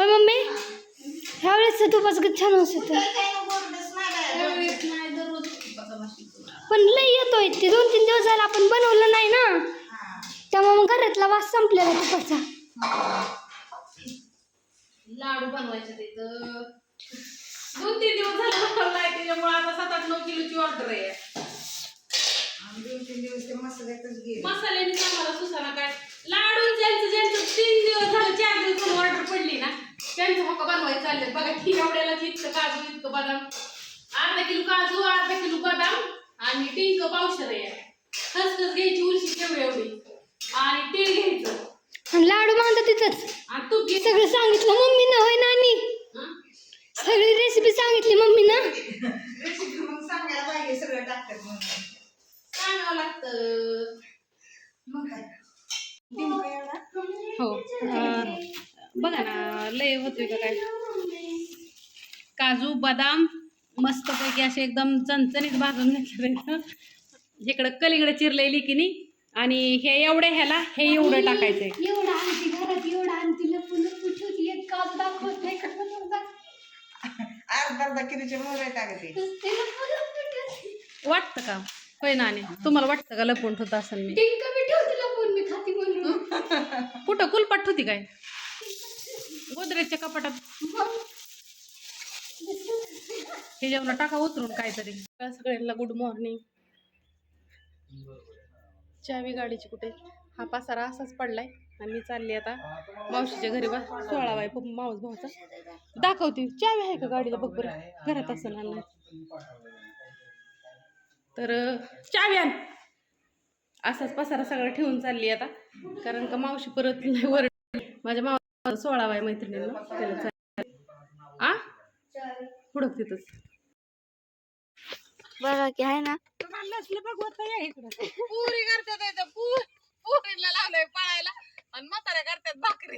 होय मम्मी? ह्यावेळेस तुपाचं छान असत पण लई येतोय ते दोन तीन दिवस झाला आपण बनवलं नाही ना. त्यामुळे मग घरातला वास संपलेला तुपाचा. लाडू बनवायचे तिथं दोन तीन दिवस झाले बनवलाय त्याच्यामुळे आता सात आठ नऊ किलोची ऑर्डर आहे. मसाल्याने आम्हाला सुसाना काय? लाडून ज्यांचं ज्यांचं तीन दिवस झालं चार दिवस झालं ऑर्डर पडली ना त्यांचं हक्क बनवायचं चालले बघा खिरवड्याला इतकं काजू इतकं बदाम. अर्धा किलो काजू अर्धा किलो बदाम आणि टिंक पावशर आहे. खसखस घ्यायची उलशी केवढी एवढी. आणि तेल घ्यायचं. आणि लाडू मागतात तिथंच. आणि तूप हे घ्यायचं सगळं सांगितलं मम्मी ना होय नानी? हं? सगळी रेसिपी सांगितली मम्मी ना? सांगावं लागतं. हो. अं, बघा ना लय होतोय का काय? काजू बदाम मस्तपैकी असे एकदम चणचणीत भाजून घेतले इकडं कलिकडे चिरलेली की नाही? आणि हे एवढ्या ह्याला हे एवढं टाकायचंय. एवढा आणती घरात एवढा आणती लपू लपू ठेवती. एक काप दाखवत नाही कसं दाखवत अर्धा किलोचे मोहरे टाकते. ते लपू लपू ठेवती. वाटतं का? होय नाणे तुम्हाला वाटतं का लपवून ठेवत असेल मी? टिंक बी ठेवती लपून मी खाती म्हणून. कुठं कुलपाट होती काय? गोदरेजच्या कपाटात. हे जेवण टाका उतरून काहीतरी. सगळ्यांना गुड मॉर्निंग चावी गाडीची कुठे? हा पासारा असाच पडलाय आणि मी चालली आता मावशीच्या घरी बा सोळा बाय मावस भाऊचा दाखवते. चावी आहे का गाडीला? बघ बरं. घरात असं नाही तर चावी आण. असाच पसारा सगळा ठेवून चालली आता. कारण का मावशी परत नाही वर माझ्या माव सोळा बाय मैत्रिणींना. त्याला हुडक तिथंच बघा की आहे ना. पुरी करतात इथं. पू- पुरीला लावलंय पळायला आणि म्हाताऱ्या करतात भाकरी.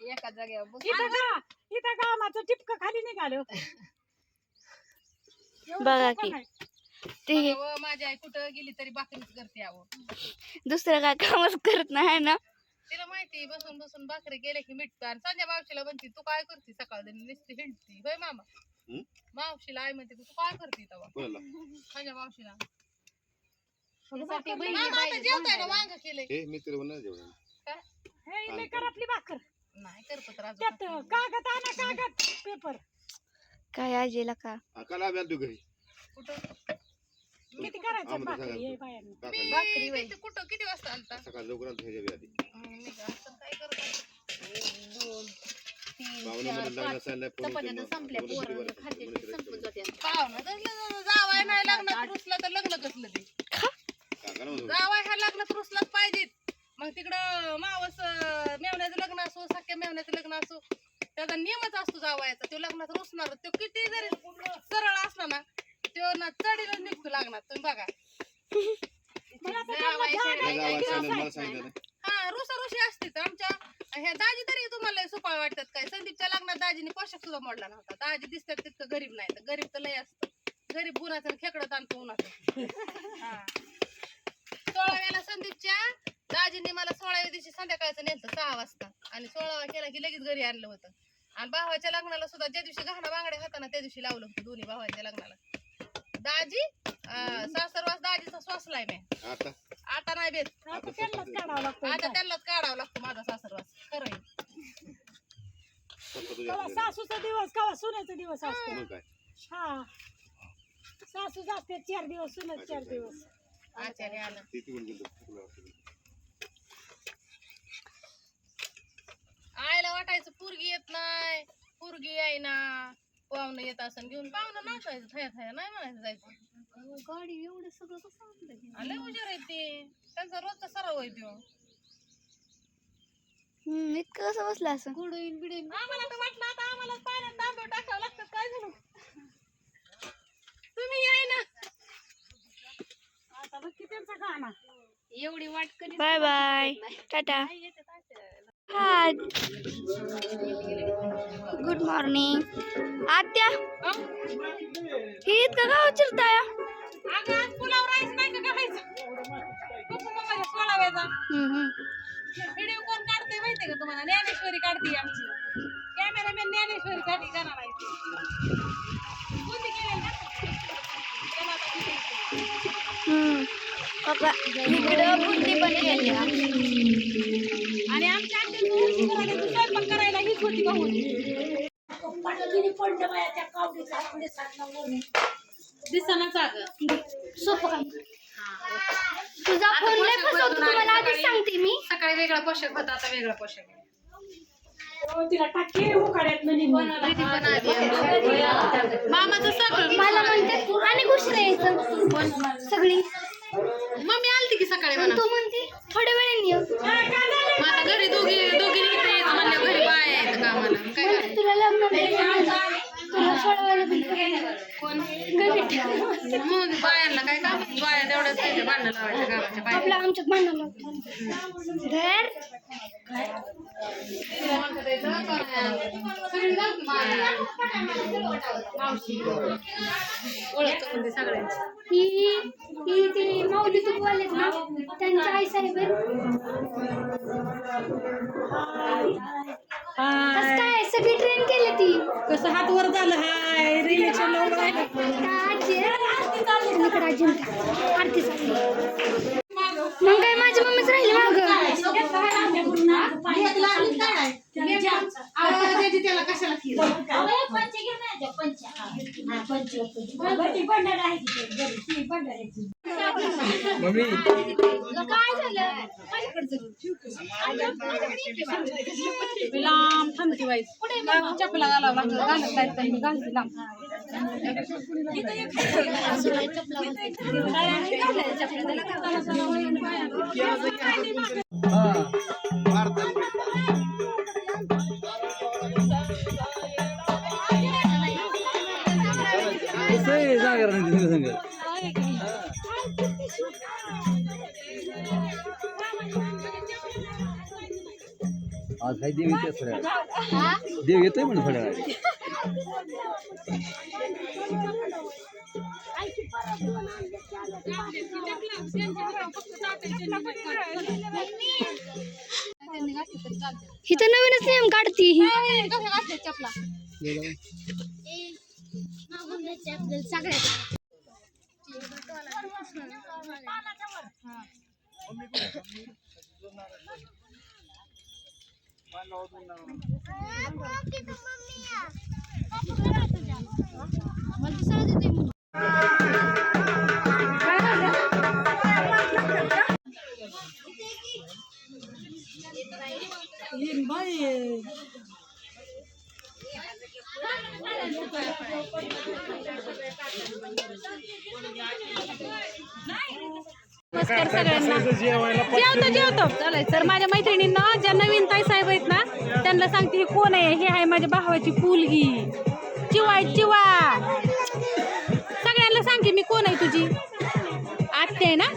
एका जागेवर इथं कामाचं टिपक खाली निघालो. बघा की. ते बघावं, माझी आई कुठं गेली तरी भाकरीच करते अहो. दुसरं काय कामच करत नाही ना. तिला माहिती बसून बसून भाकरी गेले की मिटतं आणि संजय मावशीला म्हणते तू काय करते सकाळ? नुसती हिंडती. होय मामा. मावशीला आई म्हणते तू काय करते तेव्हा संजय मावशीला. मामा आता जेवताय ना वांग केलंय? हे मी तिला म्हणणार जेवण काय? भाकर. नाही करतो तर अजून त्यात कागद आणा कागद. पेपर. काय आजीला का? काला आम्ही घरी. कुठं? किती करायचं आम्हाला भाकरी सांगा. हे बायांनी? काका भाकरी किती- कुठं किती वाजता आलता? सकाळ लवकर आलतो ह्याच्या बी आधी मी असं काय करत? दोन तीन चार पाच. चपात्या संपल्या. खाते पाहुणं जावाय नाही लग्नात रुसला तर लग्न कसलं ते? जावाय ह्या लग्नात रुसलाच पाहिजेत. मग तिकडं मावस मेवण्याचं लग्न असो सख्या मेवण्याचं लग्न असो त्याचा नियमच असतो जावायचा. तो लग्नात रुसणार तो किती जरी सरळ असला ना तो ना चढीला निघतो लागणार तुम्ही बघा. मला. सांगितलं हा आमच्या ह्या दाजी तरी तुम्हाला सुपाळ वाटतात काय. संदीपच्या लग्नात दाजीने पोशाख सुद्धा मोडला नव्हता. दाजी दिसतात तितकं गरीब नाही तर गरीब तर लय असतं. गरीब उन्हाचं खेकडत आणतो उन्हाचं. सोळाव्याला संदीपच्या दाजीने मला सोळाव्या दिवशी संध्याकाळचं नेलं सहा वाजता. आणि सोळावा केला की लगेच घरी आणलं होतं. आणि भावाच्या लग्नाला सुद्धा ज्या दिवशी घाणा बांगड्या होताना त्या दिवशी लावलं होतं दोन्ही भावाच्या लग्नाला. दाजी अं, सासरवास दाजीचा स्वासलाय मी आता नाही बेत आता त्यांनाच काढावं लागतं आता त्यांनाच काढावं लागतं माझा सासरवास. खरं कवा. सासूचा दिवस कवा सुनेचा दिवस असतो? मग काय? हा. सासू असते चार दिवस सुनत चार दिवस. आचार्य आलं. ती तिकडून गेलो आईला वाटायचं पुरगी येत नाही. पुरगी आहे ना. पाहुणं येत असं घेऊन. पाहुणं नाचायचं थया थया नाही म्हणायचं जायचं. गाडी एवढं सगळं कसं आणलं आले हुशार आहे ते. त्यांचा रोजचा सराव आहे तो हम्म इतकं कसं बसलं असं? गुडीन बिडीन आम्हाला तर वाटलं आता आम्हाला पाण्यात तांदूळ टाकावं लागतं काय झालं? तुम्ही याय ना. आता बघ की त्यांचा गाणं. एवढी वाट कधी bye bye. Tata. Hi good morning आत्या ही इतकं गाव चिरताय अगं आज पुलाव राईस नाही का करायचं पप्पा मम्माच्या सोळाव्याचा हम्म हम्म। व्हिडिओ कोण काढते माहितीये का तुम्हाला ज्ञानेश्वरी काढते आमची। कॅमेरामॅन ज्ञानेश्वरी साठी जाणार आहे ते. कोणती गेलेली ना? त्याला पण सोपं काम तुझा फोन लय फसवतो तुम्हाला आधीच सांगते मी. सकाळी वेगळा पोशाख होता आता वेगळा पोशाख आहे. तिला टाके उकाड्यात नदी दीदी पण आली आहे. मामाचं सगळं मला म्हणते आणि सगळी. मम्मी आलती की सकाळी आणि म्हणा तू म्हणते थोड्या वेळाने ये मग आता घरी दोघी दोघी इथे यायचं म्हणलं घरी बाया आहेत कामाला. काय? तुला लग्न मग बायांना काय काम बाया तेवढ्याच त्याच्या भांडणं लावायच्या गावाच्या बाया आपल्या आमच्यात भांडण लागतो धर. मावशी सगळ्यांची ही ही ती माऊली तू आलेत ना त्यांच्या आई साहेब कसं काय? सगळी ट्रेन केली ती. कसं हात वर झालं? हाय. रिलेशन आजी? आणि इकडं आजी आरती चालली मग काय माझी मम्मीच राहिली माग त्याची त्याला कशाला खीर काय झालं लांब थांबती वाईस चपला घालावं लागलं घालत नाही तर मी घालते लांब आज काही देव येते थोड्या वेळात. देव येतोय म्हणून थोड्या वेळात इथं नवीनच नियम काढती ही. Manood na नमस्कार सगळ्यांना. जेवतो जेवतो. चालेल तर माझ्या मैत्रिणींना ज्या नवीन ताई साहेब आहेत ना त्यांना सांगते ही कोण आहे? हे आहे माझ्या भावाची पुलगी. चिवा चिवा. सगळ्यांना सांगते मी कोण आहे तुझी? आत्या आहे ना?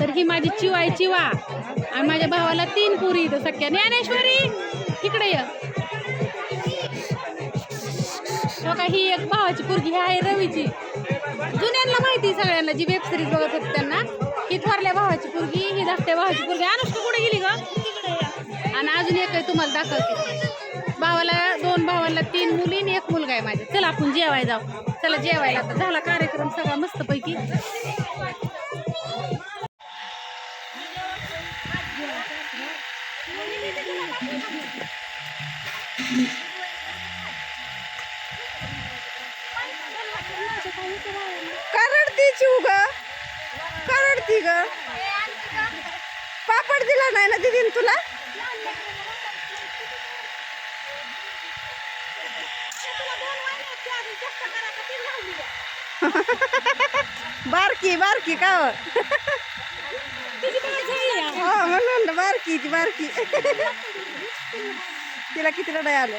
तर ही माझी चिवा आहे चिवा. आणि माझ्या भावाला तीन पुरी इथं सख्या. ज्ञानेश्वरी इकडे ये. हो ही एक भावाची पोरगी ही आहे रवीची. जुन्यांना माहिती आहे सगळ्यांना जी वेब सिरीज बघत होती त्यांना. ही थोरल्या भावाची पुरगी ही धाकट्या भावाची पुरगी. अनुष्का कुठे गेली ग? आणि अजून एक तुम्हाला दाखवते. भावाला दोन भावाला तीन मुली आणि एक मुलगा आहे माझ्या चला आपण जेवायला जाऊ. चला जेवायला आता. झाला कार्यक्रम सगळा मस्तपैकी. करडती चिव ग करडती ग. पापड दिला नाही ना दिदीन तुला? बारकी बारकी का हो? हो म्हणून बारकी ती बारकी. तिला किती रडाय आलं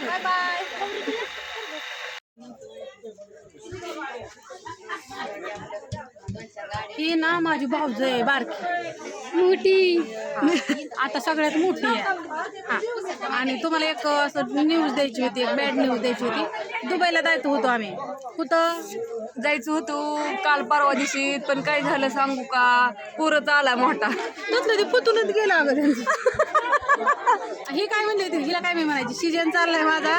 बाय बाय ही ना माझी भाऊज आहे बारकी. मोठी. आता सगळ्यात मोठी आहे. हा. आणि तुम्हाला एक असं न्यूज द्यायची होती एक बॅड न्यूज द्यायची होती. दुबईला जायचं होतो आम्ही. कुठं? जायचं होतो काल परवा दिवशी पण काय झालं सांगू का? पुरच आला मोठा. तुझलं ते पुतूनच गेलं अगं ही काय म्हणली होती? हिला काय मी म्हणायची? सीजन चाललाय माझा.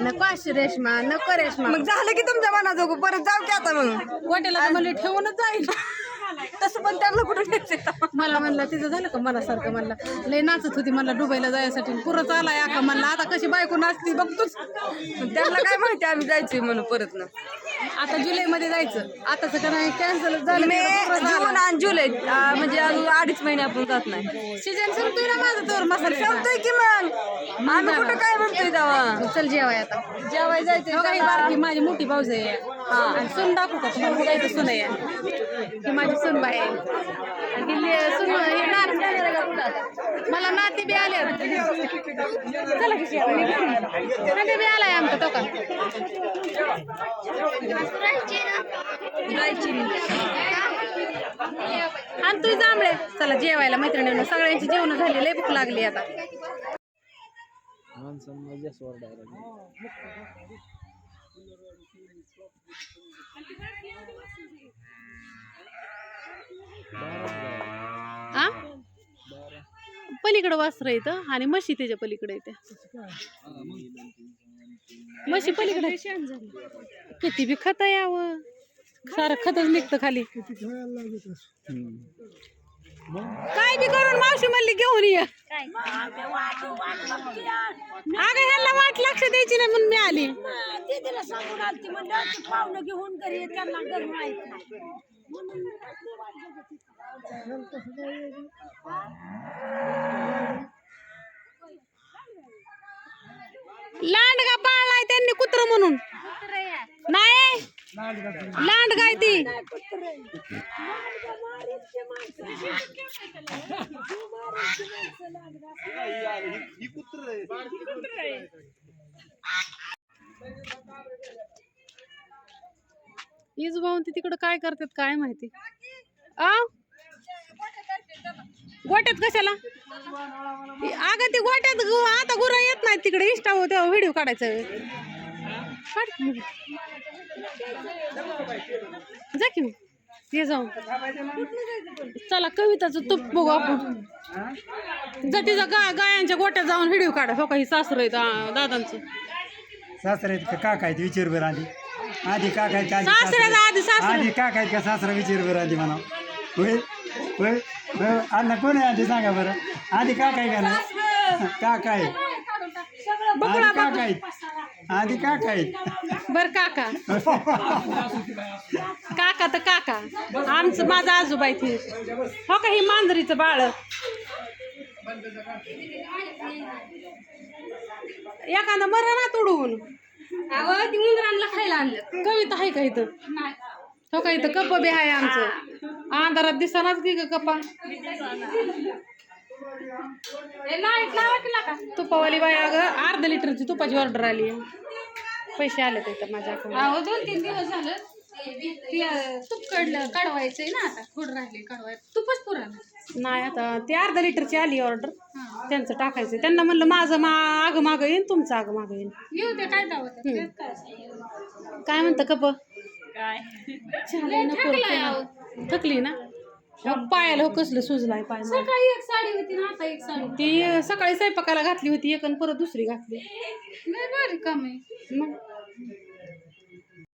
नको अशी रेशमा नको रेशमा. मग झालं की तुमच्या मनाजोगं. परत जाऊ की आता मग वाटेला म्हणले ठेवूनच जाईल. तसं पण त्यांना कुठं न्यायचं मला म्हणलं तिचं झालं का? मनासारखं म्हणलं लय नाचत होती म्हणलं दुबईला जायसाठी. पुरं आलाय आका म्हणलं आता कशी बायको नाचती बघतोच. त्यांना काय माहिती आम्ही जायचोय म्हणून परत ना. आता जुलैमध्ये जायचं. आताच का नाही कॅन्सल झालं मे जून आणि जुलै अं, म्हणजे अजून अडीच महिने आपण जात नाही. सीजन संपतोय ना माझं तर मसाले संपतोय की मग? आम्ही कुठं काय म्हणतोय तेव्हा? चल जेवाय आता. जेवाय जायचंय. हो का, ही बारकी माझी मोठी भाऊज आहे. आणि सून दाखवू का? तुम्हाला बघायचं सून आहे. ही माझी सूनबाई आहे. आणि ही ले- सून ही बी आले चला की जेवायला. बी आलाय आमचा तो का? आणि तुझी जांभळे. चला जेवायला मैत्रिणींना. सगळ्यांची जेवण झाली. लय भूक लागली आता. आ पलीकडं वासर इथं आणि म्हशी त्याच्या पलीकडे येते म्हशी पलीकडे किती बी खत यावं. सारं खतच निघतं खाली. काय बी करून मावशी म्हणली घेऊन ये. अगं ह्यांना वाट लक्ष द्यायची नाही म्हणून मी आली. सांगून म्हणलं पाहुणं घेऊन घरी त्यांना घर माहीत नाही. लांडगा पाळलाय त्यांनी कुत्र म्हणून? नाही? लांड काय ती? कुत्र भाऊन ती तिकडं काय करतात काय माहिती? आ? गोट्यात कशाला? अगं ती गोट्यात आता गुरं येत नाही तिकडे. इंस्टा तेव्हा व्हिडिओ काढायचा. जा की ये जाऊ चला कविताचं तुप बघू आपण. जा तिचा गा गायांच्या गोट्यात जाऊन व्हिडिओ काढा. हो काही सासर आहेत दादांचं. सासरे आहेत का? काय विचार बरं आली आधी का आधी सासऱ्याचा आधी सासरे? आधी काका आहेत का सासरा विचार बरं आधी म्हणा होय होय होय अण्णा कोण आहे आधी? सांगा बरं. आधी काका आहे का ना काका आहे आधी काका आहेत आधी काका आहेत बर काका. काका तर काका. आमचं माझा आजोबा इथे हो का ही मांजरीचं बाळ? एखादं मरा ना तोडून. ती उंदरांना खायला आणलं. कविता आहे का इथं? हो का इथं? कप बी आहे आमचं. अंधारात दिसनाच की ग कपा? तुपावाली बाई अगं अर्धा लिटरची तुपाची ऑर्डर आली. पैसे आले तिथं माझ्या अहो दोन तीन दिवस झालं. तूप कडलं काढवायचंय ना आता. थोडं राहिले काढवायचं तूपच पुराणं. नाही आता ते अर्धा लिटरची आली ऑर्डर त्यांचं टाकायचं. त्यांना म्हणलं माझं मा आग मागं येईन तुमचं आग मागं येईन. येऊ दे काय दावत हम्म. काय म्हणतं कप थकली ना? हो, पायाला हो कसलं सुजलाय पाय मला. सकाळी एक साडी होती ना आता एक साडी ती सकाळी स्वयंपाकाला घातली होती एक आणि परत दुसरी घातली. लय भारी काम आहे. मग?